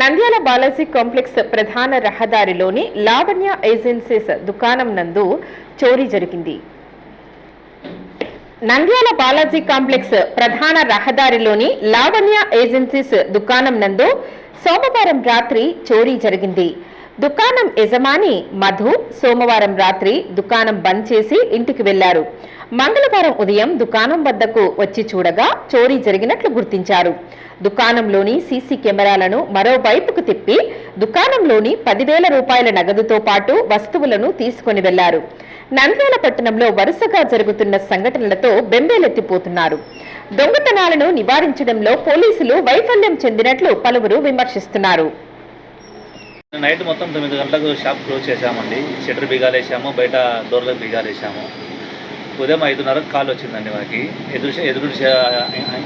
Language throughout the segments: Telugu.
నంద్యాల బాలాజీ కాంప్లెక్స్ ప్రధాన రహదారిలోని లావణ్య ఏజెన్సీస్ దుకాణం నందు చోరీ జరిగింది. నంద్యాల బాలాజీ కాంప్లెక్స్ ప్రధాన రహదారిలోని లావణ్య ఏజెన్సీస్ దుకాణం నందు సోమవారం రాత్రి చోరీ జరిగింది. దుకాణం యజమాని మధు సోమవారం రాత్రి దుకాణం బంద్ చేసి ఇంటికి వెళ్ళారు మంగళవారం ఉదయం దుకాణం వద్దకు వచ్చి చూడగా చోరీ జరిగినట్లు గుర్తించారు. దుకాణంలోని సీసీ కెమెరాలను మరోవైపుకు తిప్పి దుకాణంలోని పదివేల రూపాయల నగదుతో పాటు వస్తువులను తీసుకొని వెళ్ళారు. నంద్యాల పట్టణంలో వరుసగా జరుగుతున్న సంఘటనలతో బెంబేలెత్తిపోతున్నారు. దొంగతనాలను నివారించడంలో పోలీసులు వైఫల్యం చెందినట్లు పలువురు విమర్శిస్తున్నారు. నైట్ మొత్తం తొమ్మిది గంటలకు షాప్ క్లోజ్ చేశామండి. షటర్ బిగాలేసాము బయట డోర్లకు బిగాలేసాము. ఉదయం ఐదున్నరకు కాల్ వచ్చిందండి మనకి ఎదురు ఎదురు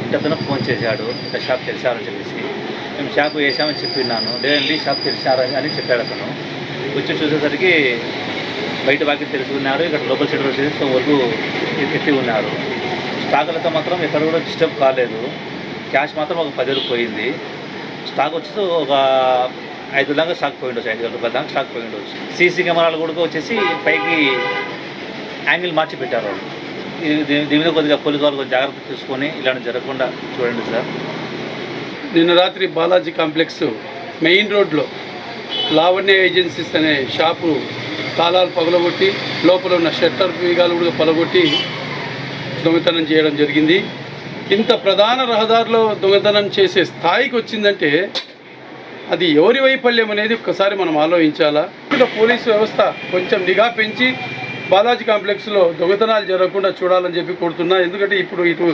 ఇంటతను ఫోన్ చేశాడు ఇట్లా షాప్ తెరిచారని చెప్పేసి. మేము షాప్ వేసామని చెప్పినాను లేదండి షాప్ తెరిచారని అని చెప్పాడు అతను. వచ్చి చూసేసరికి బయట వాకి తెలిసి ఉన్నారు ఇక్కడ లోపల షటర్ వచ్చేసి వరకు ఎత్తి ఉన్నారు. స్టాకులతో మాత్రం ఎక్కడ కూడా డిస్టర్బ్ కాలేదు. క్యాష్ మాత్రం ఒక పది రూపాయలు పోయింది. స్టాక్ వచ్చేసి ఒక ఐదు దాకా స్టాక్ పోయి ఉండొచ్చు ఐదు వేల రూపాయల దాకా స్టాక్ పోయి ఉండొచ్చు సీసీ కెమెరాలు కూడా వచ్చేసి పైకి యాంగిల్ మార్చి పెట్టారు వాళ్ళు. ఇది- దీని మీద కొద్దిగా పోలీసు వాళ్ళు జాగ్రత్త తీసుకొని ఇలాంటి జరగకుండా చూడండి సార్. నిన్న రాత్రి బాలాజీ కాంప్లెక్స్ మెయిన్ రోడ్లో లావణ్య ఏజెన్సీస్ అనే షాపు తాళాలు పగలగొట్టి లోపల ఉన్న షట్టర్ బీగాలు కూడా పగలగొట్టి దొంగతనం చేయడం జరిగింది. ఇంత ప్రధాన రహదారిలో దొంగతనం చేసే స్థాయికి వచ్చిందంటే అది ఎవరి వైఫల్యం అనేది ఒక్కసారి మనం ఆలోచించాలా? ఇక్కడ పోలీసు వ్యవస్థ కొంచెం నిఘా పెంచి బాలాజీ కాంప్లెక్స్లో దొంగతనాలు జరగకుండా చూడాలని చెప్పి కోరుతున్నా. ఎందుకంటే ఇప్పుడు ఇటు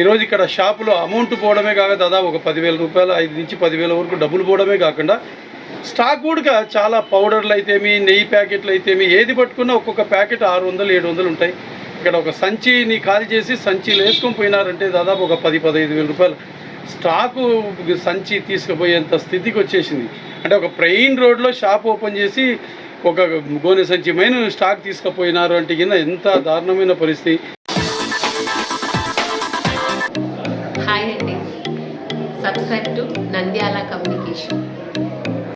ఈరోజు ఇక్కడ షాపులో అమౌంట్ పోవడమే కాక దాదాపు ఒక పదివేల రూపాయలు ఐదు నుంచి పదివేల వరకు డబ్బులు పోవడమే కాకుండా స్టాక్ కూడా చాలా పౌడర్లు అయితేమి నెయ్యి ప్యాకెట్లు అయితేమి ఏది పట్టుకున్నా ఒక్కొక్క ప్యాకెట్ ఆరు వందలు ఏడు వందలు ఉంటాయి. ఇక్కడ ఒక సంచిని ఖాళీ చేసి సంచిలో వేసుకొని పోయినారంటే దాదాపు ఒక పది పదహైదు వేల రూపాయలు. స్టాకు సంచి తీసుకుపోయేంత స్థితికి వచ్చేసింది. అంటే ఒక ప్రెయిన్ రోడ్లో షాప్ ఓపెన్ చేసి ఒక గోనె సంచి మైన స్టాక్ తీసుకుపోయినారు అంటే కింద ఎంత దారుణమైన పరిస్థితి. హాయ్ అండి. Subscribe to Nandyala communication.